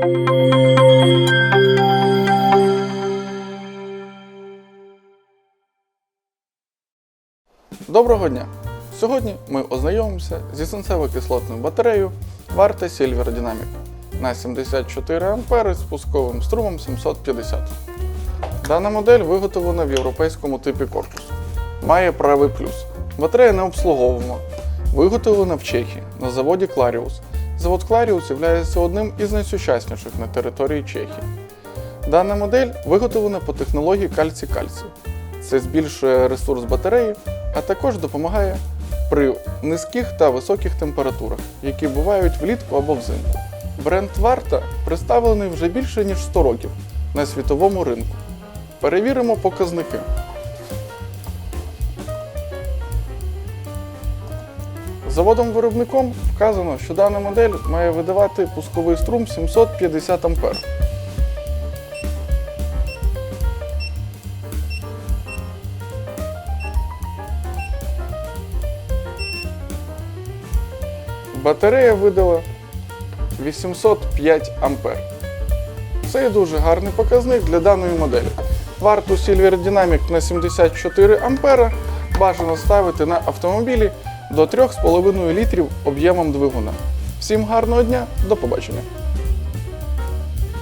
Доброго дня! Сьогодні ми ознайомимося зі свинцево-кислотною батареєю Varte Silver Dynamic на 74 А з пусковим струмом 750. Дана модель виготовлена в європейському типі корпусу. Має правий плюс. Батарея не обслуговувана. Виготовлена в Чехії на заводі Clarius. Завод Clarius є одним із найсучасніших на території Чехії. Дана модель виготовлена по технології кальцій-кальцій. Це збільшує ресурс батареї, а також допомагає при низьких та високих температурах, які бувають влітку або взимку. Бренд Варта представлений вже більше ніж 100 років на світовому ринку. Перевіримо показники. Заводом-виробником вказано, що дана модель має видавати пусковий струм 750 А. Батарея видала 805 ампер. Це є дуже гарний показник для даної моделі. Варту Silver Dynamic на 74 ампера бажано ставити на автомобілі до 3,5 літрів об'ємом двигуна. Всім гарного дня, до побачення!